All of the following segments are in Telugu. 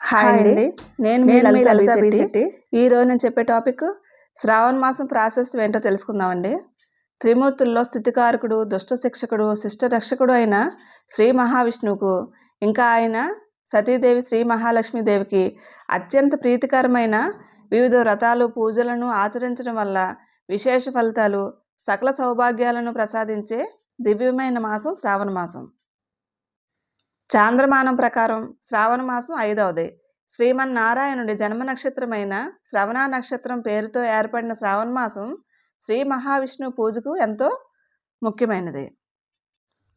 హాయ్ అండి నేను మీ నేను మీ లలిత లలిత బి బి. శెట్టి. ఈ రోజు నేను చెప్పే టాపిక్ శ్రావణ మాసం ప్రాసెస్ ఏంటో తెలుసుకుందామండి త్రిమూర్తుల్లో స్థితికారకుడు దుష్ట శిక్షకుడు శిష్ట రక్షకుడు అయిన శ్రీ మహావిష్ణువుకు ఇంకా ఆయన సతీదేవి శ్రీ మహాలక్ష్మీదేవికి అత్యంత ప్రీతికరమైన వివిధ వ్రతాలు పూజలను ఆచరించడం వల్ల విశేష ఫలితాలు సకల సౌభాగ్యాలను ప్రసాదించే దివ్యమైన మాసం శ్రావణ మాసం చాంద్రమానం ప్రకారం శ్రావణ మాసం ఐదవది. శ్రీమన్నారాయణుడి జన్మ నక్షత్రమైన శ్రవణ నక్షత్రం పేరుతో ఏర్పడిన శ్రావణ మాసం శ్రీ మహావిష్ణువు పూజకు ఎంతో ముఖ్యమైనది.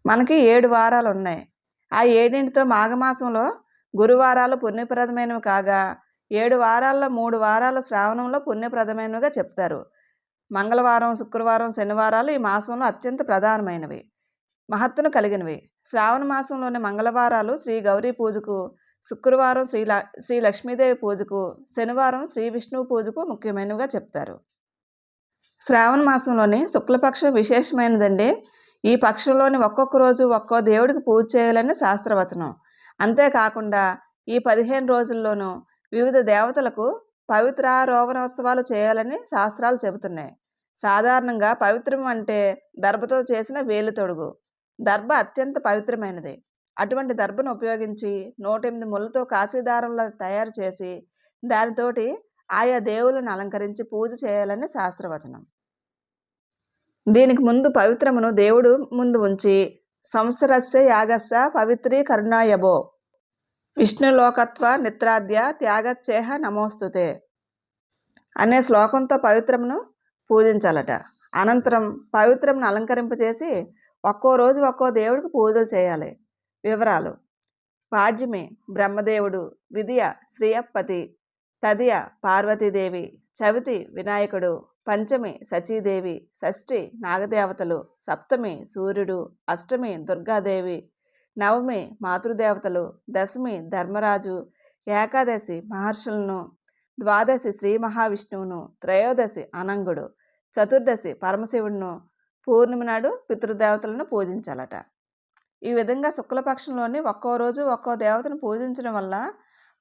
మనకి ఏడు వారాలు ఉన్నాయి ఆ ఏడింటితో మాఘమాసంలో గురువారాలు పుణ్యప్రదమైనవి కాగా ఏడు వారాల్లో మూడు వారాలు శ్రావణంలో పుణ్యప్రదమైనవిగా చెప్తారు. మంగళవారం శుక్రవారం శనివారాలు ఈ మాసంలో అత్యంత ప్రధానమైనవి. మహత్తును కలిగినవి. శ్రావణ మాసంలోని మంగళవారాలు శ్రీ గౌరీ పూజకు శుక్రవారం శ్రీ ల శ్రీ లక్ష్మీదేవి పూజకు శనివారం శ్రీ విష్ణువు పూజకు ముఖ్యమైనవిగా చెప్తారు. శ్రావణ మాసంలోని శుక్లపక్షం విశేషమైనదండి. ఈ పక్షంలోని ఒక్కొక్క రోజు ఒక్కో దేవుడికి పూజ చేయాలని శాస్త్రవచనం. అంతేకాకుండా ఈ పదిహేను రోజుల్లోనూ వివిధ దేవతలకు పవిత్రారోపణోత్సవాలు చేయాలని శాస్త్రాలు చెబుతున్నాయి. సాధారణంగా పవిత్రం అంటే దర్భతో చేసిన వేలు తొడుగు దర్భ అత్యంత పవిత్రమైనది. అటువంటి దర్భను ఉపయోగించి నూటెనిమిది ముళ్ళతో కాశీదారంలా తయారు చేసి దానితోటి ఆయా దేవులను అలంకరించి పూజ చేయాలని శాస్త్రవచనం. దీనికి ముందు పవిత్రమును దేవుడు ముందు ఉంచి సంవత్సరస్య యాగస్య పవిత్రీ కరుణాయబో విష్ణులోకత్వ నిత్రాద్య త్యాగచ్చేహ నమోస్తుతే అనే శ్లోకంతో పవిత్రమును పూజించాలట. అనంతరం పవిత్రమును అలంకరింపచేసి ఒక్కో రోజు ఒక్కో దేవుడికి పూజలు చేయాలి. వివరాలు. పాడ్యమి బ్రహ్మదేవుడు విధియ శ్రీయప్పతి తదియ పార్వతీదేవి చవితి వినాయకుడు పంచమి సచీదేవి షష్ఠి నాగదేవతలు సప్తమి సూర్యుడు అష్టమి దుర్గాదేవి నవమి మాతృదేవతలు దశమి ధర్మరాజు ఏకాదశి మహర్షులను ద్వాదశి శ్రీ మహావిష్ణువును త్రయోదశి అనంగుడు చతుర్దశి పరమశివుడును పూర్ణిమ నాడు పితృదేవతలను పూజించాలట. ఈ విధంగా శుక్లపక్షంలోని ఒక్కో రోజు ఒక్కో దేవతను పూజించడం వల్ల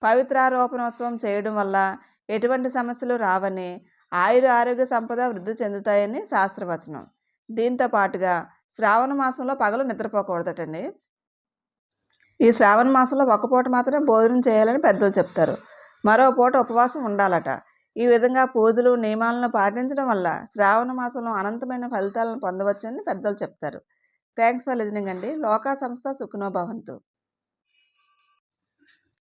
పవిత్రారోపణోత్సవం చేయడం వల్ల ఎటువంటి సమస్యలు రావని ఆయుర ఆరోగ్య సంపద వృద్ధి చెందుతాయని శాస్త్రవచనం. దీంతో పాటుగా శ్రావణ మాసంలో పగలు నిద్రపోకూడదటండి. ఈ శ్రావణ మాసంలో ఒక పూట మాత్రమే భోజనం చేయాలని పెద్దలు చెప్తారు. మరో పూట ఉపవాసం ఉండాలట. ఈ విధంగా పూజలు నియమాలను పాటించడం వల్ల శ్రావణ మాసంలో అనంతమైన ఫలితాలను పొందవచ్చని పెద్దలు చెప్తారు. థ్యాంక్స్ ఫర్ లిజనింగ్ అండి. లోకా సంస్థ సుఖనో భవంతు.